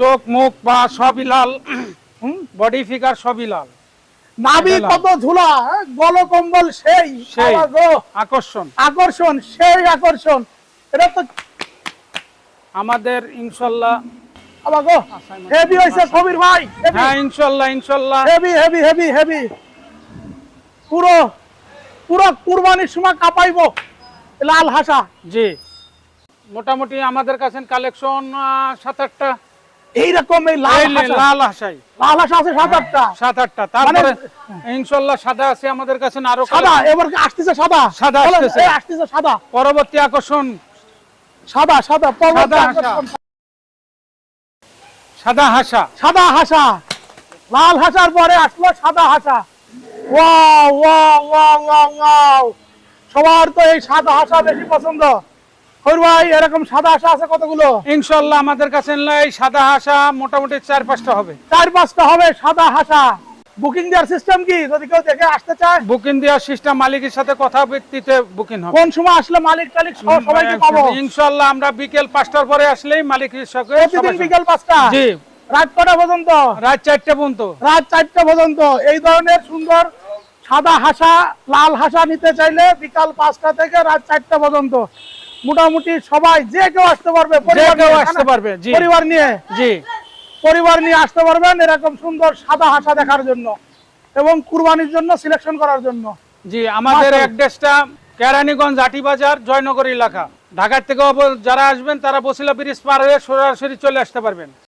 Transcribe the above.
চোখ মুখ পা সবই লাল। বডি ফিগার সবই লাল। এলাম। কত ঝুলা হ্যাঁ? গল কম্বল সেই। সেই। আকর্ষণ। আকর্ষণ সেই আকর্ষণ। এটা তো আমাদের ইনশাল্লাহ বাবা হেভি হয়েছে কবির ভাই হ্যাঁ ইনশাল্লাহ ইনশাল্লাহ। হেভি হেভি হেভি হেভি পুরো পুরো কুরবানির সময় কাঁপাইবো। লাল হাসা। জি। মোটামুটি আমাদের কাছে কালেকশন সাত আটটা। এইরকম এই লাল লাল হাসা আছে সাত আটটা। সাত আটটা। তারপরে মানে- ইনশাল্লাহ সাদা আছে আমাদের কাছে আরও সাদা এবার আসতেছে সাদা। সাদা আসতেছে। আসতেছে সাদা। পরবর্তী আকর্ষণ। সাদা সাদা পরবর্তী সাদা হাসা। আকর্ষণ। সাদা হাসা সাদা হাসা লাল হাসার পরে আসলো সাদা হাসা ওয়াও ওয়াও ওয়াও ওয়াও সবার তো এই সাদা হাসা বেশি পছন্দ। ভাই এরকম সাদা হাসা আছে কতগুলো? ইনশাল্লাহ আমাদের কাছে সাদা হাসা মোটামুটি চার পাঁচটা হবে। চার পাঁচটা হবে সাদা হাসা। বুকিং দেওয়ার সিস্টেম কি? যদি কেউ দেখে আসতে চায়। বুকিং দেওয়ার সিস্টেম মালিকের সাথে কথা ভিত্তিতে বুকিং হবে। কোন সময় আসলে মালিক টালিক সবাইকে পাবো? ইনশাল্লাহ আমরা বিকেল পাঁচটার পরে আসলেই মালিকের সাথে প্রতিদিন বিকেল জি। রাত কটা পর্যন্ত? রাত চারটে পর্যন্ত। রাত চারটা পর্যন্ত। এই ধরনের সুন্দর সাদা হাসা লাল হাসা নিতে চাইলে বিকাল পাঁচটা থেকে রাত চারটা পর্যন্ত। মোটামুটি সবাই যে কেউ আসতে পারবে পরিবার কেউ নিয়ে, আসতে পারবে, জি। পরিবার নিয়ে জি। পরিবার নিয়ে আসতে পারবেন এরকম সুন্দর সাদা হাসা দেখার জন্য এবং কুরবানির জন্য সিলেকশন করার জন্য। জি আমাদের অ্যাড্রেসটা কেরানীগঞ্জ আটিবাজার জয়নগর এলাকা। ঢাকার থেকে যারা আসবেন তারা বসিলা ব্রিজ পার হয়ে সরাসরি চলে আসতে পারবেন।